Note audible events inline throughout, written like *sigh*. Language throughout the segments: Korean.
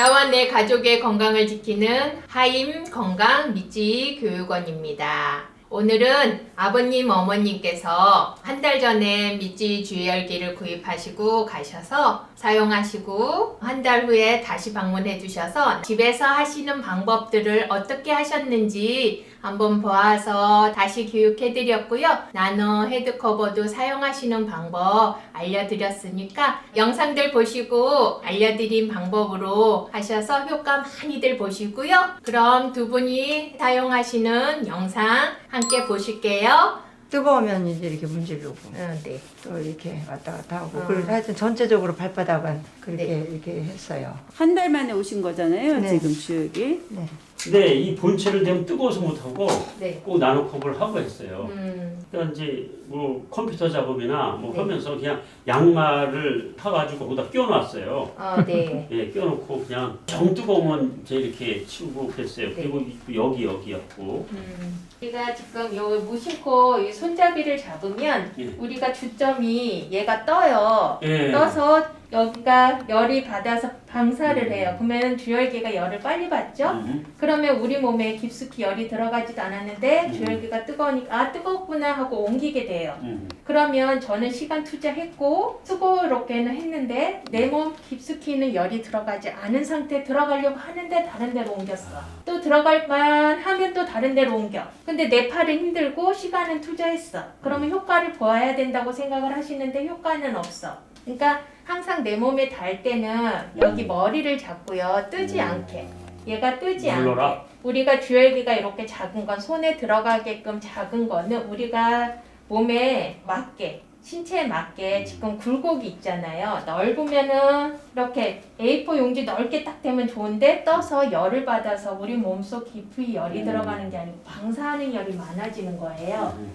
나와 내 가족의 건강을 지키는 하임 건강 미지 교육원입니다. 오늘은 아버님 어머님께서 한 달 전에 미지 주열기를 구입하시고 가셔서 사용하시고 한 달 후에 다시 방문해 주셔서 집에서 하시는 방법들을 어떻게 하셨는지 한번 보아서 다시 교육해 드렸고요. 나노 헤드 커버도 사용하시는 방법 알려드렸으니까 영상들 보시고 알려드린 방법으로 하셔서 효과 많이들 보시고요. 그럼 두 분이 사용하시는 영상 함께 보실게요. 뜨거우면 이제 이렇게 문지르고 응, 네. 또 이렇게 왔다 갔다 하고 어. 그리고 하여튼 전체적으로 발바닥은 그렇게 네. 이렇게 했어요. 한 달 만에 오신 거잖아요, 네. 지금 주역이. 네. 근데 이 본체를 되면 뜨거워서 못하고 네. 꼭 나노컵을 하고 했어요. 음, 그러니까 이제 뭐 컴퓨터 작업이나 뭐 네. 하면서 그냥 양말을 타가지고 거기다 끼워놨어요. 어, 네. *laughs* 예, 끼워놓고 그냥 정 뜨거우면 이제 이렇게 치우고 그랬어요. 네. 그리고 여기 여기였고. 음, 우리가 지금 요 무심코 이 손잡이를 잡으면 예. 우리가 주점이 얘가 떠요. 예. 떠서 여기가 열이 받아서 방사를 해요. 그러면 주열기가 열을 빨리 받죠? 음. 그러면 우리 몸에 깊숙이 열이 들어가지도 않았는데 음. 주열기가 뜨거우니까 아 뜨겁구나 하고 옮기게 돼요. 음. 그러면 저는 시간 투자했고 수고롭게는 했는데 내 몸 깊숙이는 열이 들어가지 않은 상태 들어가려고 하는데 다른 데로 옮겼어. 또 들어갈 만 하면 또 다른 데로 옮겨. 근데 내 팔은 힘들고 시간은 투자했어. 그러면 효과를 보아야 된다고 생각을 하시는데 효과는 없어. 그러니까 항상 내 몸에 닿을 때는 여기 음. 머리를 잡고요. 뜨지 않게. 얘가 뜨지 눌러라. 않게. 우리가 주열기가 이렇게 작은 건 손에 들어가게끔 작은 거는 우리가 몸에 맞게 신체에 맞게 지금 굴곡이 있잖아요. 넓으면은 이렇게 A4 용지 넓게 딱 되면 좋은데 떠서 열을 받아서 우리 몸속 깊이 열이 음. 들어가는 게 아니고 방사하는 열이 많아지는 거예요. 음.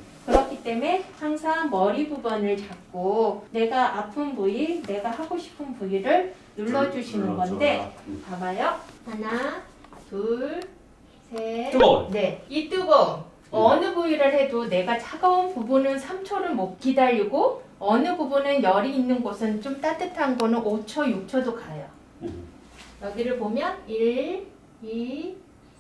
때문에 항상 머리 부분을 잡고 내가 아픈 부위, 내가 하고 싶은 부위를 눌러주시는 눌러줘라. 건데 음. 봐봐요. 하나, 둘, 셋. 뜨거워요. 네. 이 뜨거움. 어느 부위를 해도 내가 차가운 부분은 3초를 못 기다리고 어느 부분은 열이 있는 곳은 좀 따뜻한 거는 5초, 6초도 가요. 음. 여기를 보면 1, 2,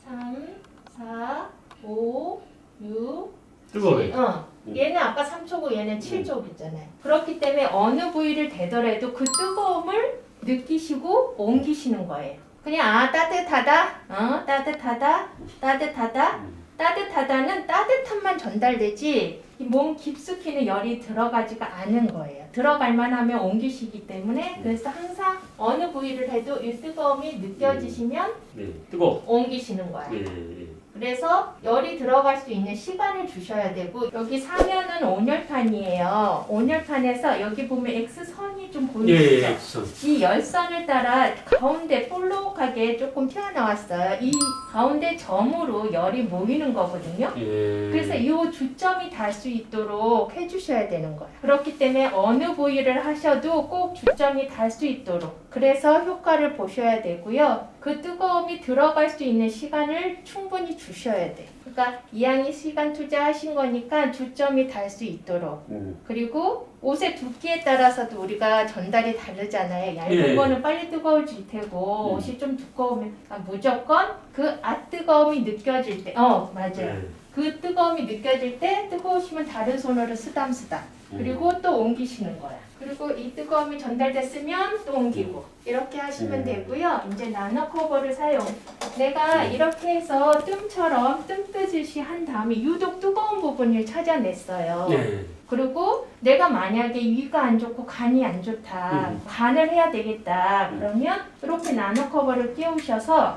3, 4, 5, 6, 뜨거워요. 어. 음. 얘는 아까 3초고 얘는 7초 그랬잖아요. 그렇기 때문에 어느 부위를 대더라도 그 뜨거움을 느끼시고 옮기시는 거예요. 그냥 아 따뜻하다, 어 따뜻하다, 따뜻하다, 음. 따뜻하다는 따뜻함만 전달되지 이몸 깊숙이는 열이 들어가지가 않은 거예요. 들어갈 만하면 옮기시기 때문에 그래서 항상 어느 부위를 해도 이 뜨거움이 느껴지시면 네, 뜨거. 옮기시는 거예요. 예, 예. 그래서 열이 들어갈 수 있는 시간을 주셔야 되고 여기 사면은 온열판이에요. 온열판에서 여기 보면 X선이 좀 예, 예, 보이시죠? 예. 선. 이 열선을 따라 가운데 볼록하게 조금 튀어나왔어요. 이 가운데 점으로 열이 모이는 거거든요. 예. 그래서 이 주점이 닿을 수 있도록 해주셔야 되는 거예요. 그렇기 때문에 어느 부위를 하셔도 꼭 주점이 닿을 수 있도록 그래서 효과를 보셔야 되고요. 그 뜨거움이 들어갈 수 있는 시간을 충분히 주셔야 돼요. 그러니까 이왕이 시간 투자하신 거니까 주점이 닿을 수 있도록 음. 그리고 옷의 두께에 따라서도 우리가 전달이 다르잖아요. 얇은 예. 거는 빨리 뜨거워질 테고 음. 옷이 좀 두꺼우면 아, 무조건 그 앗뜨거움이 느껴질 때, 어 맞아요. 예. 그 뜨거움이 느껴질 때 뜨거우시면 다른 손으로 쓰담쓰담 음. 그리고 또 옮기시는 거야. 그리고 이 뜨거움이 전달됐으면 또 옮기고 이렇게 하시면 음. 되고요. 이제 나노 커버를 사용. 내가 음. 이렇게 해서 뜸처럼 뜸 뜨듯이 한 다음에 유독 뜨거운 부분을 찾아냈어요. 예. 그리고 내가 만약에 위가 안 좋고 간이 안 좋다. 음. 간을 해야 되겠다. 음. 그러면 이렇게 나노 커버를 끼우셔서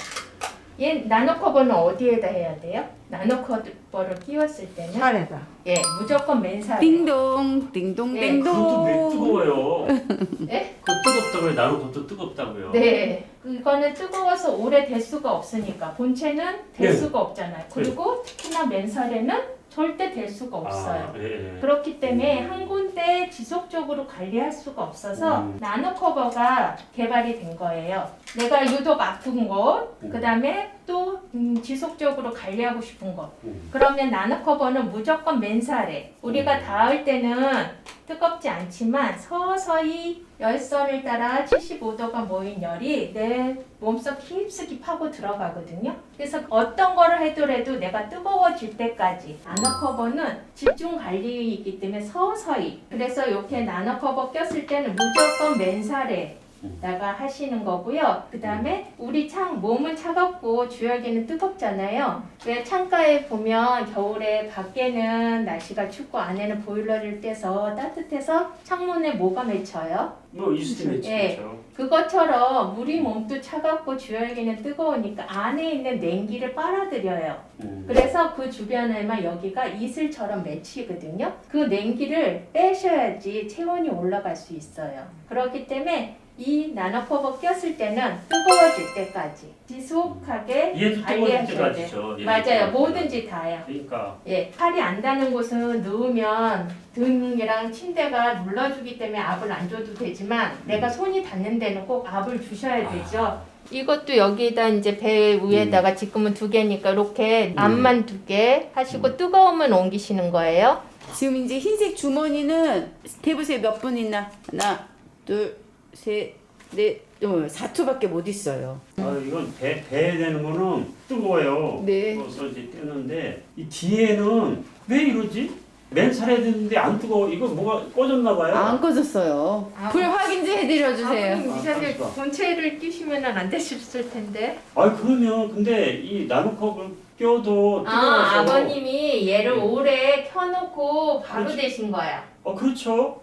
얘 나노 커버는 어디에다 해야 돼요? 나노 커버를 끼웠을 때는 살에다. 예 무조건 맨살에 띵동, 띵동, 네, 띵동. 그것도 왜 뜨거워요? *laughs* 예? 그 뜨겁다고요. 나는 그것도 뜨겁다고요. 네 그거는 뜨거워서 오래 될 수가 없으니까 본체는 될 네. 수가 없잖아요. 그리고 특히나 맨살에는 절대 될 수가 없어요. 아, 예, 예. 그렇기 때문에 음. 한 군데 지속적으로 관리할 수가 없어서 음. 나노 커버가 개발이 된 거예요. 내가 유독 아픈 곳, 음. 그 다음에 또 음, 지속적으로 관리하고 싶은 곳. 음. 그러면 나노 커버는 무조건 맨살에. 우리가 음. 닿을 때는 뜨겁지 않지만 서서히 열선을 따라 75도가 모인 열이 내 몸속 깊숙이 파고 들어가거든요. 그래서 어떤 거를 해도라도 내가 뜨거워질 때까지 나노커버는 집중 관리이기 때문에 서서히 그래서 이렇게 나노커버 꼈을 때는 무조건 맨살에 다가 하시는 거고요. 그 다음에 우리 창 몸은 차갑고 주열기는 뜨겁잖아요. 왜 창가에 보면 겨울에 밖에는 날씨가 춥고 안에는 보일러를 떼서 따뜻해서 창문에 뭐가 맺혀요? 뭐 이스트 매치 예. 그렇죠. 그것처럼 우리 몸도 차갑고 주열기는 뜨거우니까 안에 있는 냉기를 빨아들여요. 음. 그래서 그 주변에만 여기가 이슬처럼 맺히거든요. 그 냉기를 빼셔야지 체온이 올라갈 수 있어요. 그렇기 때문에 이 나노커버 꼈을 때는 뜨거워질 때까지 지속하게 관리하셔야 돼요. 얘도 맞아요. 뭐든지 다요. 그러니까 예, 팔이 안 닿는 곳은 누우면 등이랑 침대가 눌러주기 때문에 압을 안 줘도 되지만 내가 손이 닿는 데는 꼭 압을 주셔야 되죠. 이것도 여기다 이제 배 위에다가 지금은 두 개니까 이렇게 압만 두 개 하시고 뜨거우면 옮기시는 거예요. 지금 이제 흰색 주머니는 대보세요 몇 분 있나? 하나, 둘, 셋, 넷, 어, 4초밖에 못 있어요. 아, 이건 배, 배에 되는 거는 뜨거워요. 네. 그래서 이제 떼는데 이 뒤에는 왜 이러지? 맨살에 됐는데 안 뜨거워. 이거 뭐가 꺼졌나 봐요. 안 꺼졌어요. 아. 불 확인 좀 해드려 주세요. 아버님 아. 본체를 끼시면 안 되셨을 텐데. 아 그러면 근데 이 나노컵을 껴도 뜨거워서 아 아버님이 얘를 네. 오래 켜놓고 바로 그렇지. 되신 거야. 어 그렇죠.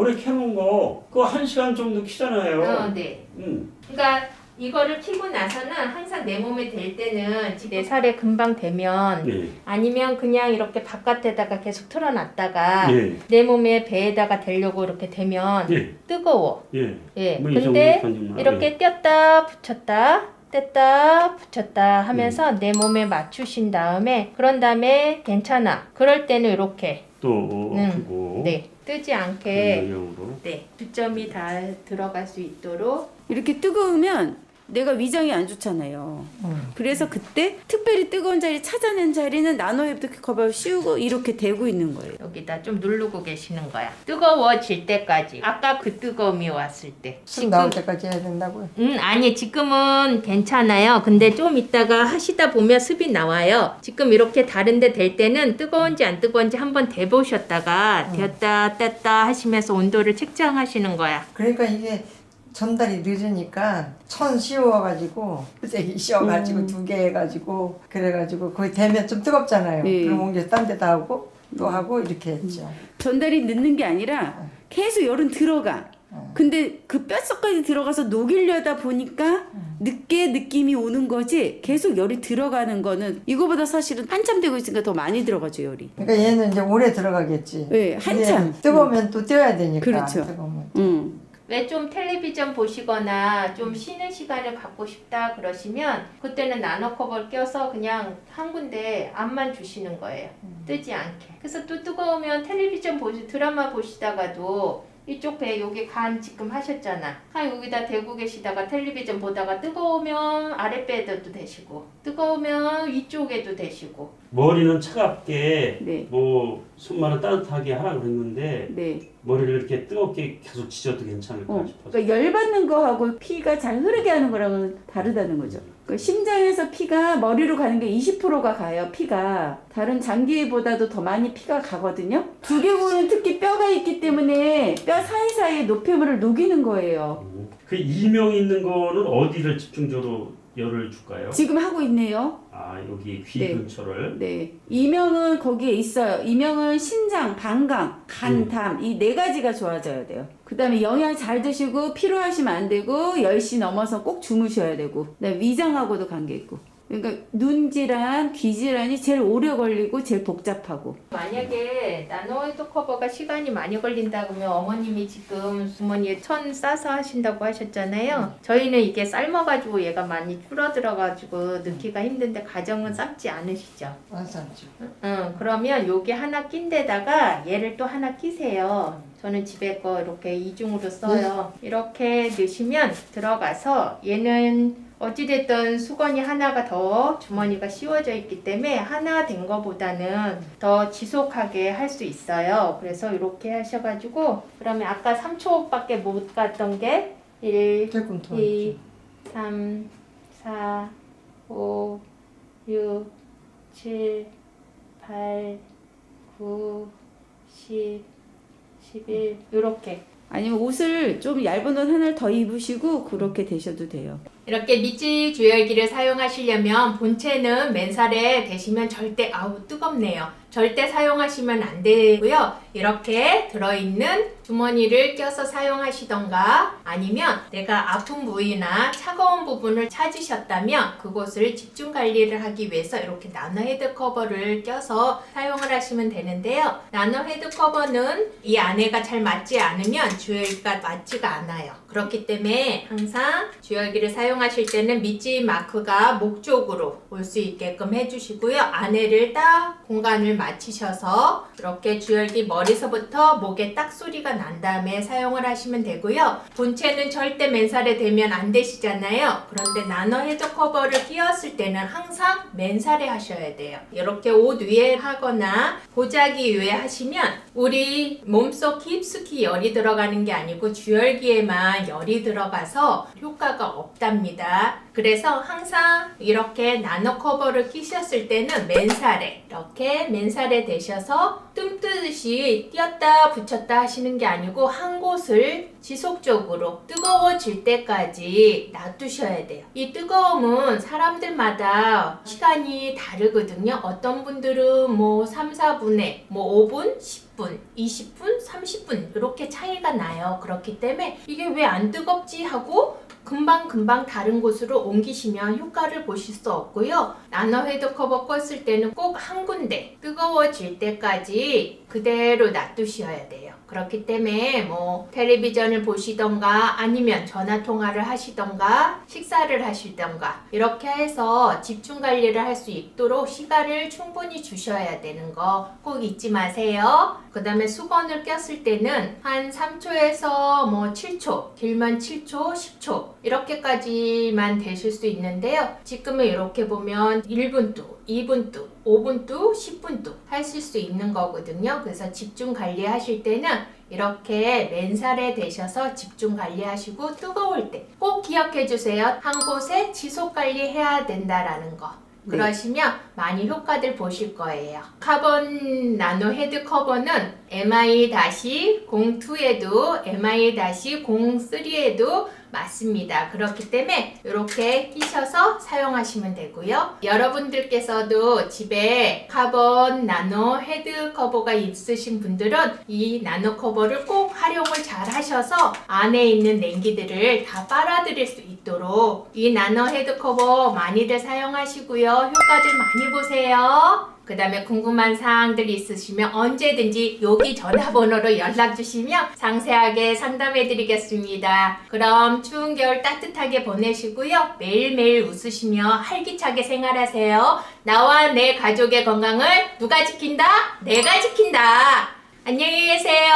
오래 켜놓은 거 그거 한 시간 정도 키잖아요. 어, 네. 음. 그러니까 이거를 키고 나서는 항상 내 몸에 될 때는 내 살에 금방 되면 네. 아니면 그냥 이렇게 바깥에다가 계속 틀어놨다가 예. 내 몸에 배에다가 대려고 이렇게 되면 예. 뜨거워. 예. 예. 뭐이 근데 정도. 이렇게 뗐다 붙였다 뗐다 붙였다 하면서 내 몸에 맞추신 다음에 그런 다음에 괜찮아. 그럴 때는 이렇게 예. 또 음. 두고 네 뜨지 않게 영으로. 네 주점이 다 들어갈 수 있도록 이렇게 뜨거우면 내가 위장이 안 좋잖아요. 음. 그래서 그때 특별히 뜨거운 자리 찾아낸 자리는 나노헤브드 커버 씌우고 이렇게 대고 있는 거예요. 여기다 좀 누르고 계시는 거야. 뜨거워질 때까지. 아까 그 뜨거움이 왔을 때. 숨 나올 때까지 해야 된다고요. 음, 아니, 지금은 괜찮아요. 근데 좀 이따가 하시다 보면 습이 나와요. 지금 이렇게 다른데 될 때는 뜨거운지 안 뜨거운지 한번 대보셨다가 되었다, 뗐다 하시면서 온도를 측정하시는 거야. 그러니까 이게 전달이 늦으니까 천 씌워가지고 쇠기 씌워가지고 두 개 해가지고 그래가지고 거의 되면 좀 뜨겁잖아요. 네. 그럼 옮겨서 딴 데다 하고 또 하고 이렇게 했죠. 전달이 늦는 게 아니라 계속 열은 들어가. 근데 그 뼛속까지 들어가서 녹이려다 보니까 늦게 느낌이 오는 거지 계속 열이 들어가는 거는 이거보다 사실은 한참 되고 있으니까 더 많이 들어가죠 열이. 그러니까 얘는 이제 오래 들어가겠지. 네, 한참. 뜨거우면 또 떼어야 되니까. 그렇죠. 뜨거우면. 음. 왜 좀 텔레비전 보시거나 좀 쉬는 시간을 갖고 싶다 그러시면 그때는 나노커버를 껴서 그냥 한 군데 앞만 주시는 거예요. 뜨지 않게. 그래서 또 뜨거우면 텔레비전 보시 드라마 보시다가도 이쪽 배 여기 간 지금 하셨잖아. 간 여기다 대고 계시다가 텔레비전 보다가 뜨거우면 아랫배에도 되시고 뜨거우면 위쪽에도 되시고 머리는 차갑게 네. 뭐 손만은 따뜻하게 하라 그랬는데 네. 머리를 이렇게 뜨겁게 계속 지져도 괜찮을까 어. 싶어서. 그러니까 열 받는 거하고 피가 잘 흐르게 하는 거랑은 다르다는 거죠. 그 심장에서 피가 머리로 가는 게 20%가 가요. 피가 다른 장기보다도 더 많이 피가 가거든요. 두개골은 특히 뼈가 있기 때문에 뼈 사이사이에 노폐물을 녹이는 거예요. 음. 그 이명 있는 거는 어디를 집중적으로 열을 줄까요? 지금 하고 있네요. 아 여기 귀 네. 근처를. 네. 이명은 거기에 있어요. 이명은 신장, 방광, 간, 음. 담, 이 네 가지가 좋아져야 돼요. 그 다음에 영양 잘 드시고 피로하시면 안 되고 10시 넘어서 꼭 주무셔야 되고 그다음에 위장하고도 관계 있고 그러니까 눈 질환, 귀 질환이 제일 오래 걸리고 제일 복잡하고 만약에 나노헤드 커버가 시간이 많이 걸린다 그러면 어머님이 지금 주머니에 천 싸서 하신다고 하셨잖아요. 저희는 이게 삶아가지고 얘가 많이 줄어들어가지고 넣기가 힘든데 가정은 삶지 않으시죠? 완산죠. 응, 그러면 요게 하나 낀 데다가 얘를 또 하나 끼세요. 저는 집에 거 이렇게 이중으로 써요. 이렇게 넣으시면 들어가서 얘는 어찌됐든 수건이 하나가 더 주머니가 씌워져 있기 때문에 하나 된 거보다는 더 지속하게 할 수 있어요. 그래서 이렇게 하셔가지고 그러면 아까 3초밖에 못 갔던 게 1, 조금 더 2, 3, 4, 5, 6, 7, 8, 9, 10, 11 이렇게 아니면 옷을 좀 얇은 옷 하나를 더 입으시고 그렇게 되셔도 돼요. 이렇게 밑지 주열기를 사용하시려면 본체는 맨살에 대시면 절대 아우 뜨겁네요. 절대 사용하시면 안 되고요. 이렇게 들어있는 주머니를 껴서 사용하시던가 아니면 내가 아픈 부위나 차가운 부분을 찾으셨다면 그곳을 집중 관리를 하기 위해서 이렇게 나노 헤드 커버를 껴서 사용을 하시면 되는데요. 나노 헤드 커버는 이 안에가 잘 맞지 않으면 주열기가 맞지가 않아요. 그렇기 때문에 항상 주열기를 사용하실 때는 밑지 마크가 목 쪽으로 올 수 있게끔 해주시고요. 안에를 딱 공간을 맞추셔서 이렇게 주열기 머리서부터 목에 딱 소리가 난 다음에 사용을 하시면 되고요. 본체는 절대 맨살에 대면 안 되시잖아요. 그런데 나노 헤드 커버를 끼웠을 때는 항상 맨살에 하셔야 돼요. 이렇게 옷 위에 하거나 보자기 위에 하시면 우리 몸속 깊숙이 열이 들어가는 게 아니고 주열기에만 열이 들어가서 효과가 없답니다. 그래서 항상 이렇게 나노 커버를 끼셨을 때는 맨살에 이렇게 맨살에 대셔서 뜸 뜨듯이 띄었다 붙였다 하시는 게 아니고 한 곳을 지속적으로 뜨거워질 때까지 놔두셔야 돼요. 이 뜨거움은 사람들마다 시간이 다르거든요. 어떤 분들은 뭐 3, 4분에 뭐 5분, 10분, 20분, 30분 이렇게 차이가 나요. 그렇기 때문에 이게 왜 안 뜨겁지 하고 금방금방 다른 곳으로 옮기시면 효과를 보실 수 없고요. 나노 헤드 커버 껐을 때는 꼭 한 군데 뜨거워질 때까지 그대로 놔두셔야 돼요. 그렇기 때문에 뭐 텔레비전을 보시던가 아니면 전화 통화를 하시던가 식사를 하시던가 이렇게 해서 집중 관리를 할 수 있도록 시간을 충분히 주셔야 되는 거 꼭 잊지 마세요. 그 다음에 수건을 꼈을 때는 한 3초에서 뭐 7초, 길면 7초, 10초 이렇게까지만 되실 수 있는데요. 지금은 이렇게 보면 1분도, 2분도, 5분도, 10분도 하실 수 있는 거거든요. 그래서 집중 관리하실 때는 이렇게 맨살에 대셔서 집중 관리하시고 뜨거울 때 꼭 기억해 주세요. 한 곳에 지속 관리해야 된다라는 거. 네. 그러시면 많이 효과들 보실 거예요. 카본 나노 헤드 커버는 MI-02에도 MI-03에도 맞습니다. 그렇기 때문에 이렇게 끼셔서 사용하시면 되고요. 여러분들께서도 집에 카본 나노 헤드 커버가 있으신 분들은 이 나노 커버를 꼭 활용을 잘 하셔서 안에 있는 냉기들을 다 빨아들일 수 있도록 이 나노 헤드 커버 많이들 사용하시고요. 효과들 많이 보세요. 그 다음에 궁금한 사항들 있으시면 언제든지 여기 전화번호로 연락 주시면 상세하게 상담해 드리겠습니다. 그럼 추운 겨울 따뜻하게 보내시고요. 매일매일 웃으시며 활기차게 생활하세요. 나와 내 가족의 건강을 누가 지킨다? 내가 지킨다. 안녕히 계세요.